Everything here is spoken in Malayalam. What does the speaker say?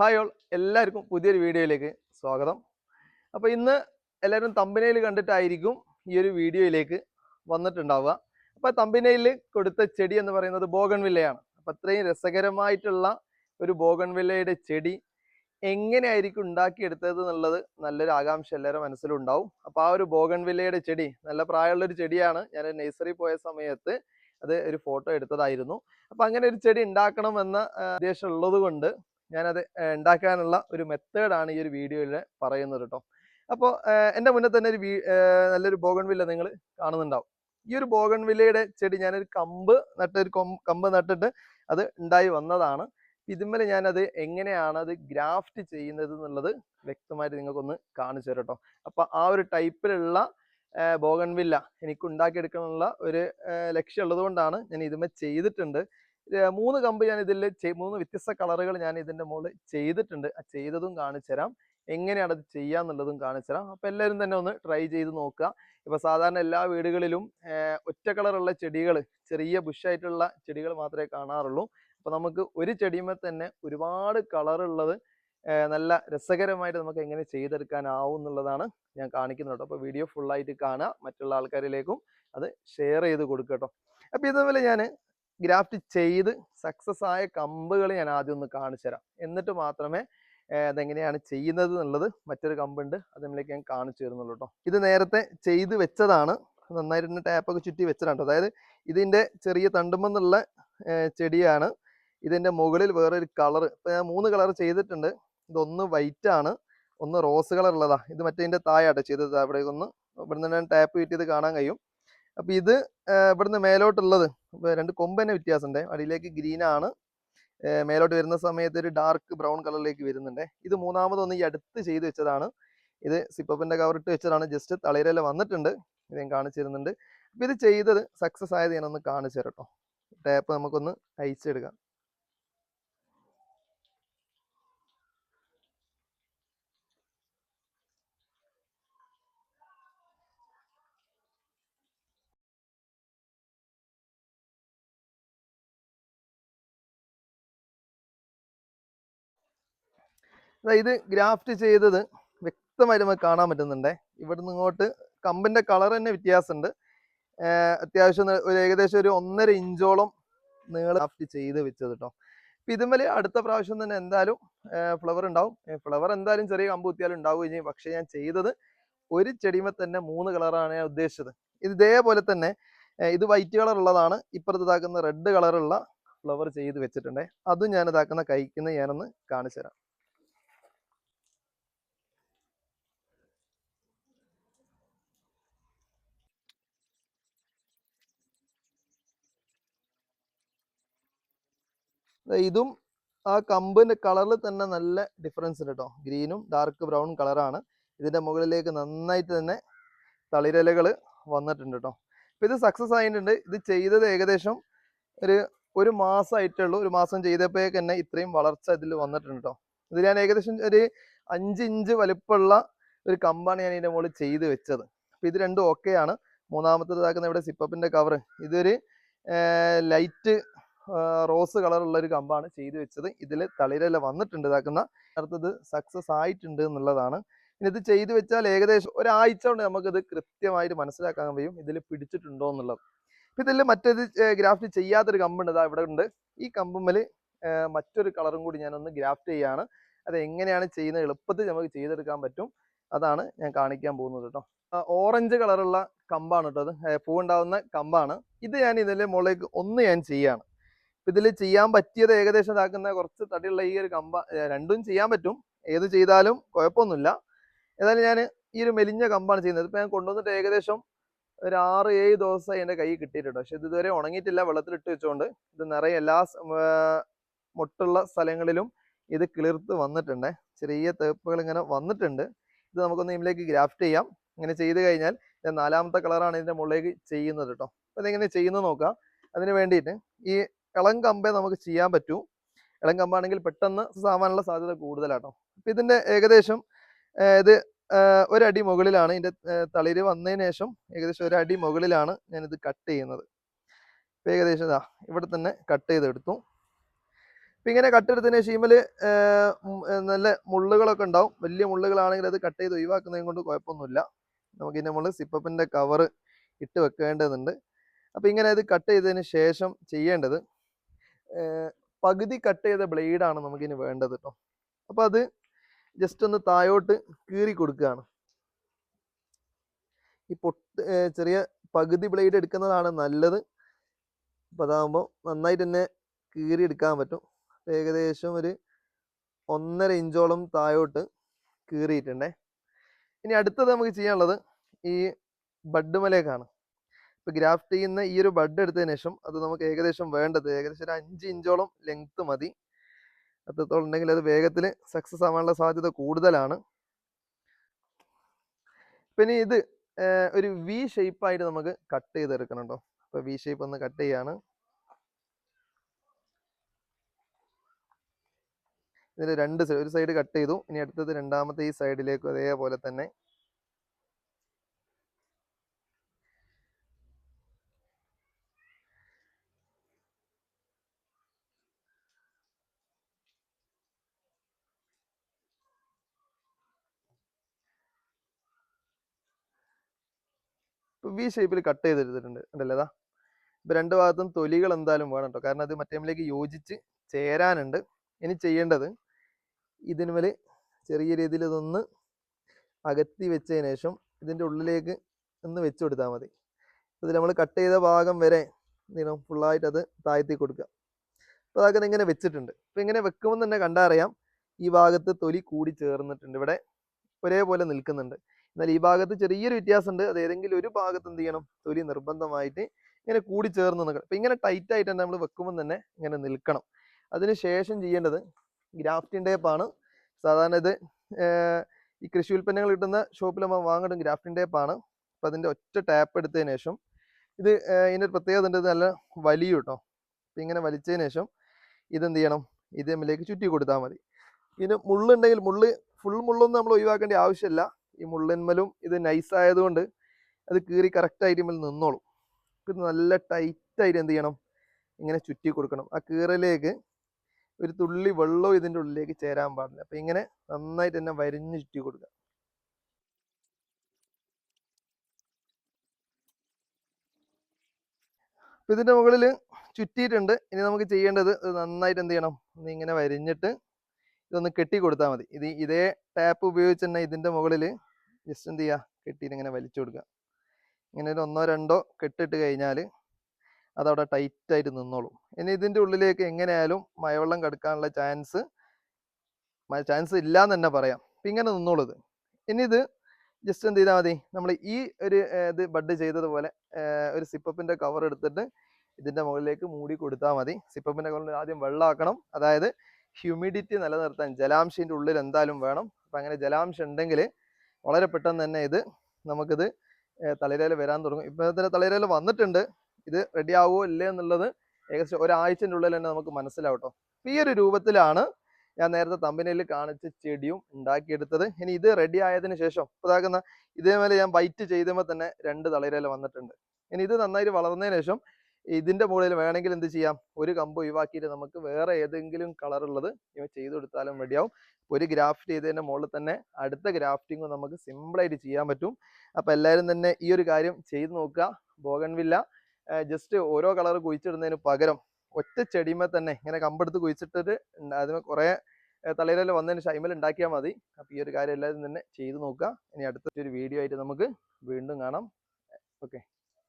ഹായ് ഓൾ എല്ലാവർക്കും പുതിയൊരു വീഡിയോയിലേക്ക് സ്വാഗതം. അപ്പോൾ ഇന്ന് എല്ലാവരും തമ്പനയിൽ കണ്ടിട്ടായിരിക്കും ഈ ഒരു വീഡിയോയിലേക്ക് വന്നിട്ടുണ്ടാവുക. അപ്പോൾ തമ്പനയിൽ കൊടുത്ത ചെടി എന്ന് പറയുന്നത് ബോഗൺവില്ലയാണ്. അപ്പോൾ അത്രയും രസകരമായിട്ടുള്ള ഒരു ബോഗൺവില്ലയുടെ ചെടി എങ്ങനെയായിരിക്കും ഉണ്ടാക്കിയെടുത്തത് എന്നുള്ളത് നല്ലൊരു ആകാംക്ഷ എല്ലാവരും മനസ്സിലുണ്ടാവും. അപ്പോൾ ആ ഒരു ബോഗൺവില്ലയുടെ ചെടി നല്ല പ്രായമുള്ളൊരു ചെടിയാണ്. ഞാൻ നഴ്സറി പോയ സമയത്ത് അത് ഒരു ഫോട്ടോ എടുത്തതായിരുന്നു. അപ്പം അങ്ങനെ ഒരു ചെടി ഉണ്ടാക്കണമെന്ന ഉദ്ദേശമുള്ളത് കൊണ്ട് ഞാനത് ഉണ്ടാക്കാനുള്ള ഒരു മെത്തേഡാണ് ഈ ഒരു വീഡിയോയിൽ പറയുന്നത് കേട്ടോ അപ്പോൾ എന്റെ മുന്നേ തന്നെ ഒരു നല്ലൊരു ബോഗൺവില്ല നിങ്ങൾ കാണുന്നുണ്ടാവും. ഈ ഒരു ബോഗൺവില്ലയുടെ ചെടി ഞാനൊരു കമ്പ് നട്ട് ഒരു കമ്പ് നട്ടിട്ട് അത് ഉണ്ടായി വന്നതാണ്. ഇതിന്മേൽ ഞാനത് എങ്ങനെയാണ് അത് ഗ്രാഫ്റ്റ് ചെയ്യുന്നത് എന്നുള്ളത് വ്യക്തമായിട്ട് നിങ്ങൾക്കൊന്ന് കാണിച്ചു തരാം കേട്ടോ അപ്പോൾ ആ ഒരു ടൈപ്പിലുള്ള ബോഗൺവില്ല എനിക്ക് ഉണ്ടാക്കിയെടുക്കാനുള്ള ഒരു ഏർ ലക്ഷ്യം ഉള്ളത് കൊണ്ടാണ് ഞാൻ ഇതുമേ ചെയ്തിട്ടുണ്ട്. മൂന്ന് കമ്പ് ഞാൻ ഇതിൽ മൂന്ന് വ്യത്യസ്ത കളറുകൾ ഞാൻ ഇതിന്റെ മുകളിൽ ചെയ്തിട്ടുണ്ട്. ആ ചെയ്തതും കാണിച്ചു തരാം. എങ്ങനെയാണ് അത് ചെയ്യാന്നുള്ളതും കാണിച്ചു തരാം. അപ്പം എല്ലാവരും തന്നെ ഒന്ന് ട്രൈ ചെയ്ത് നോക്കുക. ഇപ്പം സാധാരണ എല്ലാ വീടുകളിലും ഒറ്റ കളറുള്ള ചെടികൾ ചെറിയ ബുഷായിട്ടുള്ള ചെടികൾ മാത്രമേ കാണാറുള്ളൂ. അപ്പം നമുക്ക് ഒരു ചെടിയുമ്പോൾ തന്നെ ഒരുപാട് കളറുള്ളത് നല്ല രസകരമായിട്ട് നമുക്ക് എങ്ങനെ ചെയ്തെടുക്കാനാവും എന്നുള്ളതാണ് ഞാൻ കാണിക്കുന്നത് കേട്ടോ. അപ്പോൾ വീഡിയോ ഫുള്ളായിട്ട് കാണുക. മറ്റുള്ള ആൾക്കാരിലേക്കും അത് ഷെയർ ചെയ്ത് കൊടുക്കട്ടോ അപ്പം അപ്പോൾ ഇതുപോലെ ഞാൻ ഗ്രാഫ്റ്റ് ചെയ്ത് സക്സസ് ആയ കമ്പുകൾ ഞാൻ ആദ്യം ഒന്ന് കാണിച്ചു തരാം. എന്നിട്ട് മാത്രമേ അതെങ്ങനെയാണ് ചെയ്യുന്നത് എന്നുള്ളത് മറ്റൊരു കമ്പുണ്ട് അത് നമ്മളിലേക്ക് ഞാൻ കാണിച്ചു തരുന്നുള്ളൂ കേട്ടോ ഇത് നേരത്തെ ചെയ്ത് വെച്ചതാണ്. നന്നായിട്ട് ടാപ്പൊക്കെ ചുറ്റി വെച്ചതാണ്. അതായത് ഇതിന്റെ ചെറിയ തണ്ടുമെന്നുള്ള ചെടിയാണ്. ഇതിന്റെ മുകളിൽ വേറൊരു കളർ ഇപ്പം ഞാൻ മൂന്ന് കളർ ചെയ്തിട്ടുണ്ട്. ഇതൊന്ന് വൈറ്റ് ആണ്. ഒന്ന് റോസ് കളർ ഉള്ളതാ. ഇത് മറ്റേതിന്റെ താഴാട്ടോ ചെയ്തത്. അവിടെ ഒന്ന് ഇവിടെ ഞാൻ ടാപ്പ് കിട്ടിയത് കാണാൻ കഴിയും. അപ്പം ഇത് ഇവിടുന്ന് മേലോട്ടുള്ളത് രണ്ട് കൊമ്പ് തന്നെ വ്യത്യാസമുണ്ട് അടിയിലേക്ക് ആണ്. മേലോട്ട് വരുന്ന സമയത്ത് ഒരു ഡാർക്ക് ബ്രൗൺ കളറിലേക്ക് വരുന്നുണ്ട്. ഇത് മൂന്നാമതൊന്ന് ഈ അടുത്ത് ചെയ്ത് വെച്ചതാണ്. ഇത് സിപ്പപ്പിന്റെ കവർ ഇട്ട് വെച്ചതാണ്. ജസ്റ്റ് തളിരല വന്നിട്ടുണ്ട്. ഇത് ഞാൻ കാണിച്ചു തരുന്നുണ്ട്. അപ്പൊ ഇത് ചെയ്തത് സക്സസ് ആയത് ഞാനൊന്ന് കാണിച്ചു തരട്ടോ. ടാപ്പ് നമുക്കൊന്ന് അയച്ചെടുക്കാം ഇത് ഗ്രാഫ്റ്റ് ചെയ്തത് വ്യക്തമായിട്ട് നമുക്ക് കാണാൻ പറ്റുന്നുണ്ടേ. ഇവിടുന്ന് ഇങ്ങോട്ട് കമ്പിന്റെ കളർ തന്നെ വ്യത്യാസമുണ്ട്. അത്യാവശ്യം ഒരു ഏകദേശം ഒരു ഒന്നര ഇഞ്ചോളം നീള ഗ്രാഫ്റ്റ് ചെയ്ത് വെച്ചത് കേട്ടോ അപ്പൊ അടുത്ത പ്രാവശ്യം തന്നെ എന്തായാലും ഫ്ലവർ ഉണ്ടാവും. ഫ്ലവർ എന്തായാലും ചെറിയ കമ്പ് കുത്തിയാലും ഉണ്ടാവുകയും ചെയ്യും പക്ഷെ ഞാൻ ചെയ്തത് ഒരു ചെടിമേ തന്നെ മൂന്ന് കളറാണ് ഞാൻ ഉദ്ദേശിച്ചത്. ഇത് ഇതേപോലെ തന്നെ ഇത് വൈറ്റ് കളർ ഉള്ളതാണ്. ഇപ്പുറത്ത് ഇതാക്കുന്ന റെഡ് കളറുള്ള ഫ്ലവർ ചെയ്ത് വെച്ചിട്ടുണ്ടേ. അതും ഞാൻ ഇതാക്കുന്ന കഴിക്കുന്ന ഞാനൊന്ന് കാണിച്ചു തരാം ഇതും ആ കമ്പിന്റെ കളറിൽ തന്നെ നല്ല ഡിഫറൻസ് ഉണ്ട് കേട്ടോ ഗ്രീനും ഡാർക്ക് ബ്രൗൺ കളറാണ് ഇതിന്റെ മുകളിലേക്ക് നന്നായിട്ട് തന്നെ തളിരലകൾ വന്നിട്ടുണ്ട് കേട്ടോ ഇപ്പൊ ഇത് സക്സസ് ആയിട്ടുണ്ട്. ഇത് ചെയ്തത് ഏകദേശം ഒരു ഒരു മാസമായിട്ടുള്ളൂ ഒരു മാസം ചെയ്തപ്പോഴേക്ക് തന്നെ ഇത്രയും വളർച്ച ഇതിൽ വന്നിട്ടുണ്ട് കേട്ടോ ഇത് ഞാൻ ഏകദേശം ഒരു അഞ്ച് ഇഞ്ച് വലിപ്പമുള്ള ഒരു കമ്പാണ് ഞാൻ ഇതിന്റെ മുകളിൽ ചെയ്ത് വെച്ചത്. അപ്പൊ ഇത് രണ്ടും ഓക്കെയാണ് മൂന്നാമത്തേതാക്കുന്ന ഇവിടെ സിപ്പപ്പിന്റെ കവർ ഇതൊരു ലൈറ്റ് റോസ് കളറുള്ള ഒരു കമ്പാണ് ചെയ്തു വെച്ചത്. ഇതിൽ തളിരല വന്നിട്ടുണ്ട്. ഇതാക്കുന്ന അടുത്തത് സക്സസ് ആയിട്ടുണ്ട് എന്നുള്ളതാണ്. ഇനി ഇത് ചെയ്തു വെച്ചാൽ ഏകദേശം ഒരാഴ്ച കൊണ്ട് നമുക്കിത് കൃത്യമായിട്ട് മനസ്സിലാക്കാൻ കഴിയും. ഇതിൽ പിടിച്ചിട്ടുണ്ടോ എന്നുള്ളത്. അപ്പം ഇതിൽ മറ്റൊരു ഗ്രാഫ്റ്റ് ചെയ്യാത്തൊരു കമ്പുണ്ട്. ഇതാ ഇവിടെ ഉണ്ട്. ഈ കമ്പുമ്മൽ മറ്റൊരു കളറും കൂടി ഞാനൊന്ന് ഗ്രാഫ്റ്റ് ചെയ്യാണ്. അത് എങ്ങനെയാണ് ചെയ്യുന്നത്? എളുപ്പത്തിൽ നമുക്ക് ചെയ്തെടുക്കാൻ പറ്റും. അതാണ് ഞാൻ കാണിക്കാൻ പോകുന്നത് കേട്ടോ. ഓറഞ്ച് കളറുള്ള കമ്പാണ് കേട്ടോ അത്. പൂവുണ്ടാവുന്ന കമ്പാണ്. ഇത് ഞാൻ ഇതിന്റെ മുകളിലേക്ക് ഒന്ന് ഞാൻ ചെയ്യാണ് ഇതിൽ ചെയ്യാൻ പറ്റിയത് ഏകദേശം ഇതാക്കുന്ന കുറച്ച് തടിയുള്ള ഈ ഒരു കമ്പ രണ്ടും ചെയ്യാൻ പറ്റും. ഏത് ചെയ്താലും കുഴപ്പമൊന്നുമില്ല. ഏതായാലും ഞാൻ ഈ ഒരു മെലിഞ്ഞ കമ്പാണ് ചെയ്യുന്നത്. ഇപ്പം ഞാൻ കൊണ്ടുവന്നിട്ട് ഏകദേശം ഒരു ആറ് ഏഴ് ദിവസമായി എന്റെ കൈ കിട്ടിയിട്ടുണ്ട്. പക്ഷെ ഇത് ഇതുവരെ ഉണങ്ങിയിട്ടില്ല. വെള്ളത്തിലിട്ട് വെച്ചുകൊണ്ട് ഇത് നിറയെ എല്ലാ മൊട്ടുള്ള സ്ഥലങ്ങളിലും ഇത് കിളിർത്ത് വന്നിട്ടുണ്ട്. ചെറിയ തേപ്പുകൾ ഇങ്ങനെ വന്നിട്ടുണ്ട്. ഇത് നമുക്കൊന്ന് ഇതിലേക്ക് ഗ്രാഫ്റ്റ് ചെയ്യാം. ഇങ്ങനെ ചെയ്ത് കഴിഞ്ഞാൽ നാലാമത്തെ കളറാണ് ഇതിന്റെ മുകളിലേക്ക് ചെയ്യുന്നത് കേട്ടോ. അപ്പം ഇതെങ്ങനെ ചെയ്യുന്നത് നോക്കാം. അതിന് വേണ്ടിയിട്ട് ഈ ഇളം നമുക്ക് ചെയ്യാൻ പറ്റൂ. ഇളം കമ്പാണെങ്കിൽ പെട്ടെന്ന് സാവാനുള്ള സാധ്യത കൂടുതലാട്ടോ. അപ്പം ഇതിന്റെ ഏകദേശം ഇത് ഒരടി മുകളിലാണ് ഇതിന്റെ തളിര് വന്നതിന് ശേഷം ഏകദേശം ഒരടി മുകളിലാണ് ഞാനിത് കട്ട് ചെയ്യുന്നത്. ഇപ്പം ഏകദേശം ഇതാ ഇവിടെ തന്നെ കട്ട് ചെയ്തെടുത്തു. ഇപ്പം ഇങ്ങനെ കട്ട് കട്ടെടുത്തതിന് ശേഷം നല്ല മുള്ളുകളൊക്കെ ഉണ്ടാവും. വലിയ മുള്ളുകളാണെങ്കിൽ അത് കട്ട് ചെയ്ത് ഒഴിവാക്കുന്നതും കൊണ്ട് കുഴപ്പമൊന്നുമില്ല. നമുക്കിനി നമ്മൾ സിപ്പപ്പിന്റെ കവറ് ഇട്ട് വെക്കേണ്ടതുണ്ട്. അപ്പോൾ ഇങ്ങനെ ഇത് കട്ട് ചെയ്തതിന് ശേഷം ചെയ്യേണ്ടത് പകുതി കട്ട് ചെയ്ത ബ്ലേഡാണ് നമുക്കിനി വേണ്ടത് കേട്ടോ അപ്പോൾ അത് ജസ്റ്റ് ഒന്ന് താഴോട്ട് കീറി കൊടുക്കുകയാണ് ഈ പൊട്ട് ചെറിയ പകുതി ബ്ലേഡ് എടുക്കുന്നതാണ് നല്ലത്. അപ്പോൾ അതാകുമ്പോൾ നന്നായിട്ട് തന്നെ കീറി എടുക്കാൻ പറ്റും. ഏകദേശം ഒരു ഒന്നര ഇഞ്ചോളം താഴോട്ട് കീറിയിട്ടുണ്ടേ. ഇനി അടുത്തത് നമുക്ക് ചെയ്യാനുള്ളത് ഈ ബഡ് മലയൊക്കെയാണ് ഇപ്പോൾ ഗ്രാഫ്റ്റ് ചെയ്യുന്ന ഈ ഒരു ബഡ് എടുത്തതിന് ശേഷം അത് നമുക്ക് ഏകദേശം വേണ്ടത് ഏകദേശം ഒരു അഞ്ച് ഇഞ്ചോളം ലെങ്ത്ത് മതി. അത്രത്തോളം ഉണ്ടെങ്കിൽ അത് വേഗത്തിൽ സക്സസ് ആവാനുള്ള സാധ്യത കൂടുതലാണ്. പിന്നെ ഇത് ഒരു വി ഷേപ്പായിട്ട് നമുക്ക് കട്ട് ചെയ്തെടുക്കണം കേട്ടോ അപ്പോൾ വി ഷേപ്പ് ഒന്ന് കട്ട് ചെയ്യാണ്. ഇതിന്റെ രണ്ട് സൈഡ് ഒരു സൈഡ് കട്ട് ചെയ്തു. ഇനി അടുത്തത് രണ്ടാമത്തെ ഈ സൈഡിലേക്കും അതേപോലെ തന്നെ വി ഷേപ്പിൽ കട്ട് ചെയ്തെടുത്തിട്ടുണ്ട് ഉണ്ടല്ലേ അതാ ഇപ്പൊ രണ്ട് ഭാഗത്തും തൊലികൾ എന്തായാലും വേണം കേട്ടോ കാരണം അത് മറ്റേമിലേക്ക് യോജിച്ച് ചേരാനുണ്ട്. ഇനി ചെയ്യേണ്ടത് ഇതിനുമേൽ ചെറിയ രീതിയിൽ ഇതൊന്ന് അകത്തി വെച്ചതിന് ശേഷം ഇതിന്റെ ഉള്ളിലേക്ക് ഒന്ന് വെച്ച് കൊടുത്താൽ മതി. ഇതിൽ നമ്മൾ കട്ട് ചെയ്ത ഭാഗം വരെ നീളം ഫുള്ളായിട്ട് അത് താഴ്ത്തി കൊടുക്കുക. അപ്പോൾ അതൊക്കെ ഇങ്ങനെ വെച്ചിട്ടുണ്ട്. അപ്പോൾ ഇങ്ങനെ വെക്കുമ്പോൾ തന്നെ കണ്ടറിയാം ഈ ഭാഗത്ത് തൊലി കൂടി ചേർന്നിട്ടുണ്ട്. ഇവിടെ ഒരേപോലെ നിൽക്കുന്നുണ്ട്. എന്നാൽ ഈ ഭാഗത്ത് ചെറിയൊരു വ്യത്യാസമുണ്ട്. അത് ഏതെങ്കിലും ഒരു ഭാഗത്ത് എന്ത് ചെയ്യണം? തൊലി നിർബന്ധമായിട്ട് ഇങ്ങനെ കൂടി ചേർന്ന് നിൽക്കണം. അപ്പം ഇങ്ങനെ ടൈറ്റ് ആയിട്ട് തന്നെ നമ്മൾ വെക്കുമ്പോൾ തന്നെ ഇങ്ങനെ നിൽക്കണം. അതിന് ശേഷം ചെയ്യേണ്ടത് ഗ്രാഫ്റ്റിംഗ് ടേപ്പാണ് സാധാരണ ഇത് ഈ കൃഷി ഉൽപ്പന്നങ്ങൾ കിട്ടുന്ന ഷോപ്പിൽ നമ്മൾ വാങ്ങണം ഗ്രാഫ്റ്റിംഗ് ടേപ്പാണ് അപ്പം അതിന്റെ ഒറ്റ ടാപ്പ് എടുത്തതിന് ശേഷം ഇത് ഇതിന്റെ ഒരു പ്രത്യേകത ഉണ്ട്. നല്ല വലിയ കേട്ടോ. അപ്പം ഇങ്ങനെ വലിച്ചതിന് ശേഷം ഇതെന്ത് ചെയ്യണം? ഇത് തമ്മിലേക്ക് ചുറ്റി കൊടുത്താൽ മതി. ഇതിന് മുള്ളുണ്ടെങ്കിൽ മുള്ള് ഫുൾ മുള്ളൊന്നും നമ്മൾ ഒഴിവാക്കേണ്ട ആവശ്യമില്ല. ഈ മുള്ളിന്മലും ഇത് നൈസ് ആയതുകൊണ്ട് അത് കീറി കറക്റ്റായിട്ട് ഇതിൽ നിന്നോളും. ഇത് നല്ല ടൈറ്റായിട്ട് എന്ത് ചെയ്യണം? ഇങ്ങനെ ചുറ്റി കൊടുക്കണം. ആ കീറലേക്ക് ഒരു തുള്ളി വെള്ളവും ഇതിന്റെ ഉള്ളിലേക്ക് ചേരാൻ പാടില്ല. അപ്പം ഇങ്ങനെ നന്നായിട്ട് തന്നെ വരിഞ്ഞ് ചുറ്റി കൊടുക്കുക അപ്പം ഇതിന്റെ മുകളിൽ ചുറ്റിയിട്ടുണ്ട്. ഇനി നമുക്ക് ചെയ്യേണ്ടത് ഇത് നന്നായിട്ട് എന്ത് ചെയ്യണം? ഇങ്ങനെ വരിഞ്ഞിട്ട് ഇതൊന്ന് കെട്ടി കൊടുത്താൽ മതി. ഇത് ഇതേ ടാപ്പ് ഉപയോഗിച്ച് തന്നെ ഇതിന്റെ മുകളിൽ ജസ്റ്റ് എന്ത് ചെയ്യുക കെട്ടിയിട്ട് ഇങ്ങനെ വലിച്ചു കൊടുക്കുക. ഇങ്ങനെ ഒരു ഒന്നോ രണ്ടോ കെട്ടിട്ട് കഴിഞ്ഞാൽ അതവിടെ ടൈറ്റായിട്ട് നിന്നോളും. ഇനി ഇതിന്റെ ഉള്ളിലേക്ക് എങ്ങനെയായാലും മഴവെള്ളം കടക്കാനുള്ള ചാൻസ് ചാൻസ് ഇല്ല എന്ന് തന്നെ പറയാം. ഇങ്ങനെ നിന്നോളൂ ഇത്. ഇനി ഇത് ജസ്റ്റ് എന്ത് ചെയ്താൽ മതി. നമ്മൾ ഈ ഒരു ഇത് ബഡ് ചെയ്തതുപോലെ ഒരു സിപ്പപ്പിന്റെ കവർ എടുത്തിട്ട് ഇതിന്റെ മുകളിലേക്ക് മൂടി കൊടുത്താൽ മതി. സിപ്പപ്പിന്റെ കവറിൽ ആദ്യം വെള്ളമാക്കണം അതായത് ഹ്യൂമിഡിറ്റി നിലനിർത്താൻ ജലാംശിന്റെ ഉള്ളിൽ എന്തായാലും വേണം. അപ്പം അങ്ങനെ ജലാംശം ഉണ്ടെങ്കിൽ വളരെ പെട്ടെന്ന് തന്നെ ഇത് നമുക്കിത് തളിരയിൽ വരാൻ തുടങ്ങും. ഇപ്പം തന്നെ തളിരയില വന്നിട്ടുണ്ട്. ഇത് റെഡി ആവുമോ ഇല്ലേ എന്നുള്ളത് ഏകദേശം ഒരാഴ്ചന്റെ ഉള്ളിൽ തന്നെ നമുക്ക് മനസ്സിലാവും കേട്ടോ ഈ ഒരു രൂപത്തിലാണ് ഞാൻ നേരത്തെ തമ്പനയിൽ കാണിച്ച ചെടിയും ഉണ്ടാക്കിയെടുത്തത്. ഇനി ഇത് റെഡി ആയതിനു ശേഷം ഇതാക്കുന്ന ഇതേപോലെ ഞാൻ വൈറ്റ് ചെയ്തുമ്പോൾ തന്നെ രണ്ട് തളിരയിൽ വന്നിട്ടുണ്ട്. ഇനി ഇത് നന്നായിട്ട് വളർന്നതിന് ശേഷം ഇതിന്റെ മുകളിൽ വേണമെങ്കിൽ എന്ത് ചെയ്യാം? ഒരു കമ്പ് ഒഴിവാക്കിയിട്ട് നമുക്ക് വേറെ ഏതെങ്കിലും കളർ ഉള്ളത് ചെയ്തു കൊടുത്താലും റെഡിയാവും ഒരു ഗ്രാഫ്റ്റ് ചെയ്തതിന്റെ മുകളിൽ തന്നെ അടുത്ത ഗ്രാഫ്റ്റിംഗ് നമുക്ക് സിമ്പിളായിട്ട് ചെയ്യാൻ പറ്റും. അപ്പൊ എല്ലാവരും തന്നെ ഈ ഒരു കാര്യം ചെയ്തു നോക്കുക. ബോഗൻവില്ല ജസ്റ്റ് ഓരോ കളർ കുഴിച്ചിടുന്നതിന് പകരം ഒറ്റ ചെടിമേ തന്നെ ഇങ്ങനെ കമ്പെടുത്ത് കുഴിച്ചിട്ടിട്ട് അതിന് കുറേ തലയിലെല്ലാം വന്നതിന് ശൈമൽ ഉണ്ടാക്കിയാൽ മതി. അപ്പോൾ ഈ ഒരു കാര്യം എല്ലാവരും തന്നെ ചെയ്തു നോക്കുക. ഇനി അടുത്തൊരു വീഡിയോ ആയിട്ട് നമുക്ക് വീണ്ടും കാണാം. ഓക്കെ.